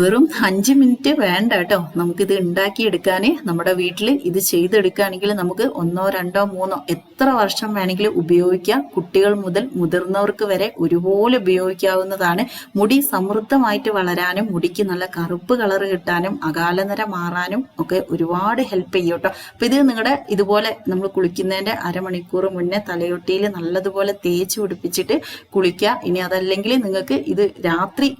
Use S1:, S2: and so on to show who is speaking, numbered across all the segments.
S1: വെറും അഞ്ച് മിനിറ്റ് വേണ്ട കേട്ടോ. നമുക്കിത് ഉണ്ടാക്കിയെടുക്കാൻ നമ്മുടെ വീട്ടിൽ ഇത് ചെയ്തെടുക്കുകയാണെങ്കിൽ നമുക്ക് ഒന്നോ രണ്ടോ മൂന്നോ എത്ര വർഷം വേണമെങ്കിലും ഉപയോഗിക്കാം. കുട്ടികൾ മുതൽ മുതിർന്നവർക്ക് വരെ ഒരുപോലെ ഉപയോഗിക്കാവുന്നതാണ്. മുടി സമൃദ്ധമായിട്ട് വളരാനും മുടിക്ക് നല്ല കറുപ്പ് കളർ കിട്ടാനും അകാലനര മാറാനും ഒക്കെ ഒരുപാട് ഹെൽപ്പ് ചെയ്യും കേട്ടോ. അപ്പൊ ഇത് നിങ്ങളുടെ ഇതുപോലെ നമ്മൾ കുളിക്കുന്നതിന്റെ അരമണിക്കൂർ മുന്നേ തലയൊട്ടിയിൽ നല്ലതുപോലെ തേച്ച് പിടിപ്പിച്ചിട്ട് കുളിക്കുക. ഇനി അതല്ലെങ്കിൽ നിങ്ങൾക്ക് ഇത് രാത്രി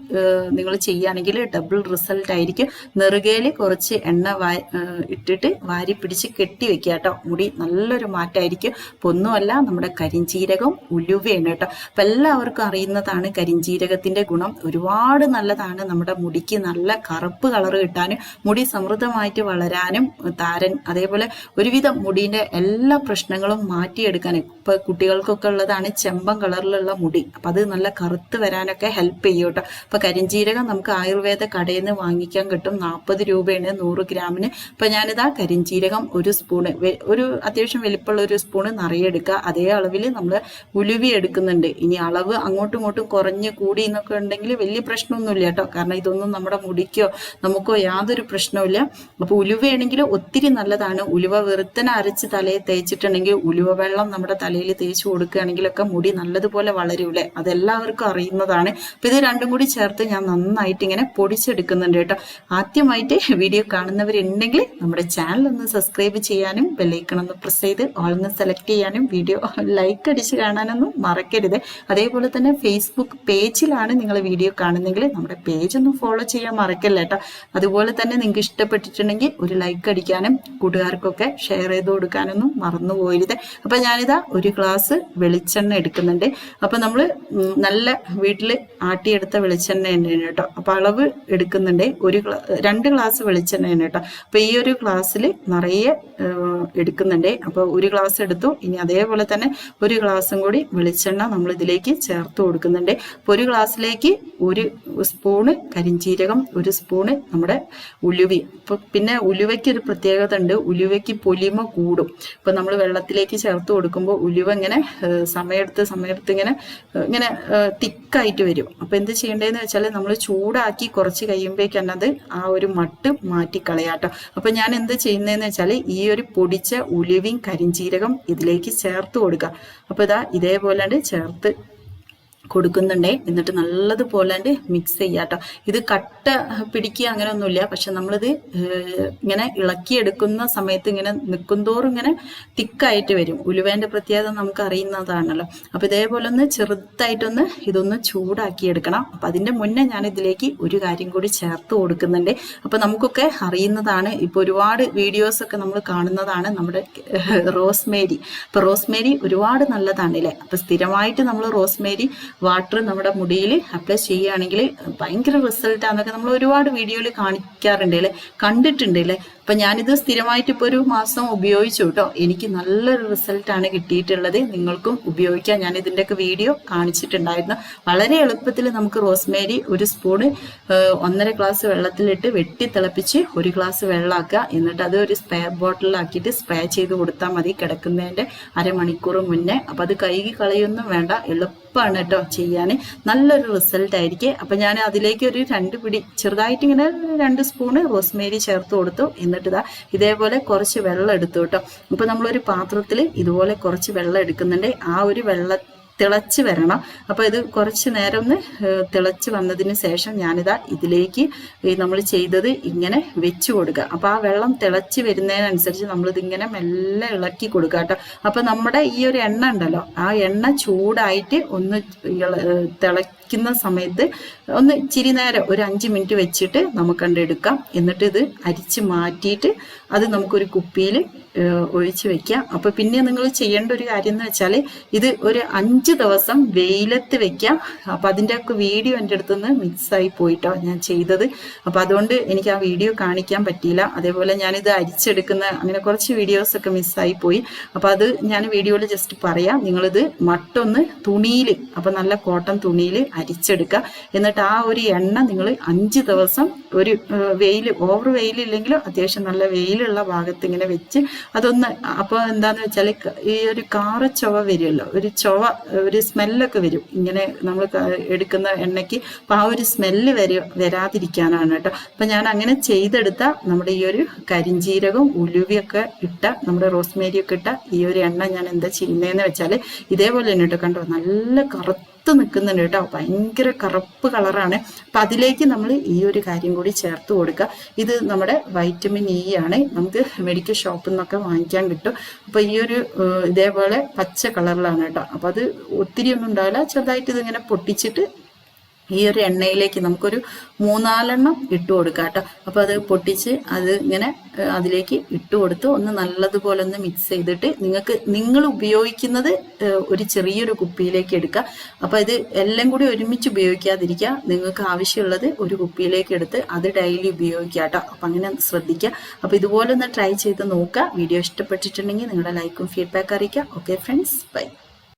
S1: നിങ്ങൾ ചെയ്യുകയാണെങ്കിൽ ഡബിൾ റിസൾട്ട് ആയിരിക്കും. നെറുകയിൽ കുറച്ച് എണ്ണ വാ ഇട്ടിട്ട് വാരി പിടിച്ച് കെട്ടി വെക്കുക കേട്ടോ. മുടി നല്ലൊരു മാറ്റമായിരിക്കും അപ്പോൾ ഒന്നുമല്ല നമ്മുടെ കരിഞ്ചീരകം ഉലുവയാണ് കേട്ടോ. അപ്പം എല്ലാവർക്കും അറിയുന്നതാണ് കരിഞ്ചീരകത്തിന്റെ ഗുണം. ഒരുപാട് നല്ലതാണ് നമ്മുടെ മുടിക്ക് നല്ല കറുപ്പ് കളർ കിട്ടാനും മുടി സമൃദ്ധമായിട്ട് വളരാനും താരൻ അതേപോലെ ഒരുവിധം മുടിന്റെ എല്ലാ പ്രശ്നങ്ങളും മാറ്റിയെടുക്കാനും. ഇപ്പോൾ കുട്ടികൾക്കൊക്കെ ഉള്ളതാണ് ചെമ്പൻ കളറിലുള്ള മുടി. അപ്പം അത് നല്ല കറുത്ത് വരാനൊക്കെ ഹെൽപ്പ് ചെയ്യും കേട്ടോ. അപ്പം കരിഞ്ചീരകം നമുക്ക് ആയുർവേദ കടയിൽ നിന്ന് വാങ്ങിക്കാൻ കിട്ടും. നാൽപ്പത് രൂപയാണ് നൂറ് ഗ്രാമിന്. അപ്പൊ ഞാനിതാ കരിഞ്ചീരകം ഒരു സ്പൂണ് ഒരു അത്യാവശ്യം വലിപ്പമുള്ള ഒരു സ്പൂണ് നിറയെ എടുക്കുക. അതേ അളവിൽ നമ്മൾ ഉലുവി എടുക്കുന്നുണ്ട്. ഇനി അളവ് അങ്ങോട്ടും ഇങ്ങോട്ടും കുറഞ്ഞ് കൂടി എന്നൊക്കെ ഉണ്ടെങ്കിൽ വലിയ പ്രശ്നമൊന്നുമില്ല കേട്ടോ. കാരണം ഇതൊന്നും നമ്മുടെ മുടിക്കോ നമുക്കോ യാതൊരു പ്രശ്നവുമില്ല. അപ്പോൾ ഉലുവയാണെങ്കിൽ ഒത്തിരി നല്ലതാണ്. ഉലുവ വെറുത്തനെ അരച്ച് തലയിൽ തേച്ചിട്ടുണ്ടെങ്കിൽ ഉലുവ വെള്ളം നമ്മുടെ തലയിൽ തേച്ച് കൊടുക്കുകയാണെങ്കിലൊക്കെ മുടി നല്ലതുപോലെ വളരൂലേ അതെല്ലാവർക്കും അറിയുന്നതാണ്. അപ്പോൾ ഇത് രണ്ടും കൂടി ചേർത്ത് ഞാൻ നന്നായിട്ട് ഇങ്ങനെ പൊടിച്ചെടുക്കുന്നുണ്ട് കേട്ടോ. ആദ്യമായിട്ട് വീഡിയോ കാണുന്നവരുണ്ടെങ്കിൽ നമ്മുടെ ചാനൽ ഒന്ന് സബ്സ്ക്രൈബ് ചെയ്യാനും ബെല്ലൈക്കൺ ഒന്ന് പ്രസ് ചെയ്ത് ഓൾന്ന് സെലക്ട് ചെയ്യാനും വീഡിയോ ലൈക്ക് അടിച്ച് കാണാനൊന്നും മറക്കരുത്. അതേപോലെ തന്നെ ഫേസ്ബുക്ക് പേജിലാണ് നിങ്ങൾ വീഡിയോ കാണുന്നെങ്കിൽ നമ്മുടെ പേജ് ഒന്ന് ഫോളോ ചെയ്യാൻ മറക്കല്ല കേട്ടോ. അതുപോലെ തന്നെ നിങ്ങൾക്ക് ഇഷ്ടപ്പെട്ടിട്ടുണ്ടെങ്കിൽ ഒരു ലൈക്ക് അടിക്കാനും കൂട്ടുകാർക്കൊക്കെ ഷെയർ ചെയ്ത് കൊടുക്കാനൊന്നും മറന്നു പോയരുത് അപ്പൊ ഞാനിതാ ഒരു ഗ്ലാസ് വെളിച്ചെണ്ണ എടുക്കുന്നുണ്ട്. അപ്പൊ നമ്മൾ നല്ല വീട്ടിൽ ആട്ടിയെടുത്ത വെളിച്ചെണ്ണ തന്നെയാണ് കേട്ടോ. അപ്പൊ അളവ് എടുക്കുന്നുണ്ട്. ഒരു രണ്ട് ഗ്ലാസ് വെളിച്ചെണ്ണയാണ് കേട്ടോ. അപ്പൊ ഈ ഒരു ഗ്ലാസ്സിൽ നിറയെ എടുക്കുന്നുണ്ട്. അപ്പൊ ഒരു ഗ്ലാസ് എടുത്തു. ഇനി അതേപോലെ തന്നെ ഒരു ഗ്ലാസും കൂടി വെളിച്ചെണ്ണ നമ്മൾ ഇതിലേക്ക് ചേർത്ത് കൊടുക്കുന്നുണ്ട്. അപ്പോൾ ഒരു ഗ്ലാസ്സിലേക്ക് ഒരു സ്പൂണ് കരിഞ്ചീരകം ഒരു സ്പൂണ് നമ്മുടെ ഉലുവി. ഇപ്പൊ പിന്നെ ഉലുവയ്ക്ക് ഒരു പ്രത്യേകത ഉണ്ട്. ഉലുവയ്ക്ക് പൊലിമ കൂടും. ഇപ്പൊ നമ്മൾ വെള്ളത്തിലേക്ക് ചേർത്ത് കൊടുക്കുമ്പോൾ ഉലുവ ഇങ്ങനെ സമയമെടുത്ത് സമയമെടുത്ത് ഇങ്ങനെ ഇങ്ങനെ തിക്കായിട്ട് വരും. അപ്പോൾ എന്ത് ചെയ്യേണ്ടതെന്ന് വെച്ചാൽ നമ്മൾ ചൂടാക്കി കുറച്ച് കഴിയുമ്പോഴേക്കാണ് അത് ആ ഒരു മട്ട് മാറ്റിക്കളയാട്ടോ. അപ്പൊ ഞാൻ എന്ത് ചെയ്യുന്നതെന്ന് വെച്ചാൽ ഈ ഒരു പൊടിച്ച ഉലുവയും കരിഞ്ചീരകം ഇതിലേക്ക് ചേർത്ത് കൊടുക്കുക. അപ്പൊ ഇതാ ഇതേപോലെ ചേർത്ത് കൊടുക്കുന്നുണ്ടേ. എന്നിട്ട് നല്ലതുപോലെ മിക്സ് ചെയ്യാട്ടോ. ഇത് കട്ട പിടിക്കുക അങ്ങനെ ഒന്നുമില്ല പക്ഷെ നമ്മളിത് ഇങ്ങനെ ഇളക്കിയെടുക്കുന്ന സമയത്ത് ഇങ്ങനെ നിൽക്കുന്തോറും ഇങ്ങനെ തിക്കായിട്ട് വരും. ഉലുവേന്റെ പ്രത്യേകത നമുക്ക് അറിയുന്നതാണല്ലോ. അപ്പൊ ഇതേപോലെ ഒന്ന് ചെറുതായിട്ടൊന്ന് ഇതൊന്ന് ചൂടാക്കി എടുക്കണം അപ്പൊ അതിന്റെ മുന്നേ ഞാൻ ഇതിലേക്ക് ഒരു കാര്യം കൂടി ചേർത്ത് കൊടുക്കുന്നുണ്ട്. അപ്പൊ നമുക്കൊക്കെ അറിയുന്നതാണ്. ഇപ്പൊ ഒരുപാട് വീഡിയോസ് ഒക്കെ നമ്മൾ കാണുന്നതാണ് നമ്മുടെ റോസ്മേരി. അപ്പൊ റോസ്മേരി ഒരുപാട് നല്ലതാണ് അല്ലേ അപ്പൊ സ്ഥിരമായിട്ട് നമ്മൾ റോസ്മേരി വാട്ടർ നമ്മുടെ മുടിയിൽ അപ്ലൈ ചെയ്യുകയാണെങ്കിൽ ഭയങ്കര റിസൾട്ട് ആണെന്നൊക്കെ നമ്മൾ ഒരുപാട് വീഡിയോയിൽ കാണിക്കാറുണ്ട് അല്ലേ? കണ്ടിട്ടുണ്ട് അല്ലേ? അപ്പൊ ഞാനിത് സ്ഥിരമായിട്ട് ഇപ്പോൾ ഒരു മാസം ഉപയോഗിച്ചു കേട്ടോ. എനിക്ക് നല്ലൊരു റിസൾട്ടാണ് കിട്ടിയിട്ടുള്ളത്. നിങ്ങൾക്കും ഉപയോഗിക്കാം. ഞാൻ ഇതിന്റെയൊക്കെ വീഡിയോ കാണിച്ചിട്ടുണ്ടായിരുന്നു. വളരെ എളുപ്പത്തിൽ നമുക്ക് റോസ്മേരി ഒരു സ്പൂണ് ഒന്നര ഗ്ലാസ് വെള്ളത്തിലിട്ട് വെട്ടി തിളപ്പിച്ച് ഒരു ഗ്ലാസ് വെള്ളമാക്കുക. എന്നിട്ട് അത് ഒരു സ്പ്രേ ബോട്ടിലാക്കിയിട്ട് സ്പ്രേ ചെയ്ത് കൊടുത്താൽ മതി. കിടക്കുന്നതിന്റെ അരമണിക്കൂർ മുന്നേ. അപ്പം അത് കഴുകി കളയൊന്നും വേണ്ട. എളുപ്പമാണ് കേട്ടോ ചെയ്യാൻ. നല്ലൊരു റിസൾട്ട് ആയിരിക്കും. അപ്പം ഞാൻ അതിലേക്ക് ഒരു രണ്ട് പിടി ചെറുതായിട്ട് ഇങ്ങനെ രണ്ട് സ്പൂണ് റോസ്മേരി ചേർത്ത് കൊടുത്തു. എന്നിട്ട് ഇതാ ഇതേപോലെ കുറച്ച് വെള്ളം എടുത്തു കേട്ടോ. ഇപ്പം നമ്മളൊരു പാത്രത്തിൽ ഇതുപോലെ കുറച്ച് വെള്ളം എടുക്കുന്നുണ്ട്. ആ ഒരു വെള്ള തിളച്ച് വരണം. അപ്പോൾ ഇത് കുറച്ച് നേരം ഒന്ന് തിളച്ച് വന്നതിന് ശേഷം ഞാനിതാ ഇതിലേക്ക് നമ്മൾ ചെയ്തത് ഇങ്ങനെ വെച്ച് കൊടുക്കുക. അപ്പോൾ ആ വെള്ളം തിളച്ച് വരുന്നതിനനുസരിച്ച് നമ്മളിത് ഇങ്ങനെ മെല്ലെ ഇളക്കി കൊടുക്കുക കേട്ടോ. അപ്പോൾ നമ്മുടെ ഈ ഒരു എണ്ണ ഉണ്ടല്ലോ ആ എണ്ണ ചൂടായിട്ട് ഒന്ന് ഇള- ഏഹ്, സമയത്ത് ഒന്ന് ചിരി നേരം ഒരു അഞ്ച് മിനിറ്റ് വെച്ചിട്ട് നമുക്ക് കണ്ട് എടുക്കാം. എന്നിട്ട് ഇത് അരിച്ച് മാറ്റിയിട്ട് അത് നമുക്കൊരു കുപ്പിയിൽ ഒഴിച്ച് വെക്കാം. അപ്പൊ പിന്നെ നിങ്ങൾ ചെയ്യേണ്ട ഒരു കാര്യം എന്ന് വെച്ചാൽ ഇത് ഒരു അഞ്ച് ദിവസം വെയിലത്ത് വെക്കാം. അപ്പൊ അതിന്റെ ഒക്കെ വീഡിയോ എന്റെ അടുത്തുനിന്ന് മിക്സായി പോയിട്ടോ ഞാൻ ചെയ്തത്. അപ്പൊ അതുകൊണ്ട് എനിക്ക് ആ വീഡിയോ കാണിക്കാൻ പറ്റിയില്ല. അതേപോലെ ഞാനിത് അരിച്ചെടുക്കുന്ന അങ്ങനെ കുറച്ച് വീഡിയോസ് ഒക്കെ മിസ്സായി പോയി. അപ്പൊ അത് ഞാൻ വീഡിയോയിൽ ജസ്റ്റ് പറയാം. നിങ്ങളിത് മട്ടൊന്ന് തുണിയിൽ അപ്പൊ നല്ല കോട്ടൺ തുണിയിൽ അരിച്ചെടുക്കുക എന്നിട്ട് ആ ഒരു എണ്ണ നിങ്ങൾ അഞ്ച് ദിവസം ഒരു വെയിൽ ഓവർ വെയിലില്ലെങ്കിലും അത്യാവശ്യം നല്ല വെയിലുള്ള ഭാഗത്ത് ഇങ്ങനെ വെച്ച് അതൊന്ന് അപ്പോൾ എന്താന്ന് വെച്ചാൽ ഈ ഒരു കാറ ചൊവ വരുമല്ലോ ഒരു ചൊവ ഒരു സ്മെല്ലൊക്കെ വരും. ഇങ്ങനെ നമ്മൾ എടുക്കുന്ന എണ്ണയ്ക്ക്. അപ്പോൾ ആ ഒരു സ്മെല്ല് വര വരാതിരിക്കാനാണ് കേട്ടോ. അപ്പം ഞാൻ അങ്ങനെ ചെയ്തെടുത്ത നമ്മുടെ ഈ ഒരു കരിഞ്ചീരകവും ഉലുവിയൊക്കെ ഇട്ട നമ്മുടെ റോസ്മേരിയൊക്കെ ഇട്ട ഈ ഒരു എണ്ണ ഞാൻ എന്താ ചെയ്യുന്നതെന്ന് വെച്ചാൽ ഇതേപോലെ തന്നെ കേട്ടോ. കണ്ടോ? നല്ല കറുത്ത് നിൽക്കുന്നുണ്ട് കേട്ടോ. ഭയങ്കര കറുപ്പ് കളറാണ്. അപ്പം അതിലേക്ക് നമ്മൾ ഈ ഒരു കാര്യം കൂടി ചേർത്ത് കൊടുക്കുക. ഇത് നമ്മുടെ വൈറ്റമിൻ ഇ ആണ്. നമുക്ക് മെഡിക്കൽ ഷോപ്പിൽ നിന്നൊക്കെ വാങ്ങിക്കാൻ കിട്ടും. അപ്പോൾ ഈ ഒരു ഇതേപോലെ പച്ച കളറിലാണ് കേട്ടോ. അപ്പോൾ അത് ഒത്തിരി ഒന്നും ഉണ്ടാവില്ല. ചെറുതായിട്ട് ഇതിങ്ങനെ പൊട്ടിച്ചിട്ട് ഈ ഒരു എണ്ണയിലേക്ക് നമുക്കൊരു മൂന്നാലെണ്ണം ഇട്ട് കൊടുക്കാം കേട്ടോ. അപ്പോൾ അത് പൊട്ടിച്ച് അത് ഇങ്ങനെ അതിലേക്ക് ഇട്ട് കൊടുത്ത് ഒന്ന് നല്ലതുപോലെ ഒന്ന് മിക്സ് ചെയ്തിട്ട് നിങ്ങൾക്ക് നിങ്ങൾ ഉപയോഗിക്കുന്നത് ഒരു ചെറിയൊരു കുപ്പിയിലേക്ക് എടുക്കുക. അപ്പോൾ ഇത് എല്ലാം കൂടി ഒരുമിച്ച് ഉപയോഗിക്കാതിരിക്കുക. നിങ്ങൾക്ക് ആവശ്യമുള്ളത് ഒരു കുപ്പിയിലേക്ക് എടുത്ത് അത് ഡെയിലി ഉപയോഗിക്കുക കേട്ടോ. അപ്പം അങ്ങനെ ശ്രദ്ധിക്കുക. അപ്പോൾ ഇതുപോലെ ഒന്ന് ട്രൈ ചെയ്ത് നോക്കുക. വീഡിയോ ഇഷ്ടപ്പെട്ടിട്ടുണ്ടെങ്കിൽ നിങ്ങളുടെ ലൈക്കും ഫീഡ്ബാക്ക് അറിയിക്കുക. Okay friends bye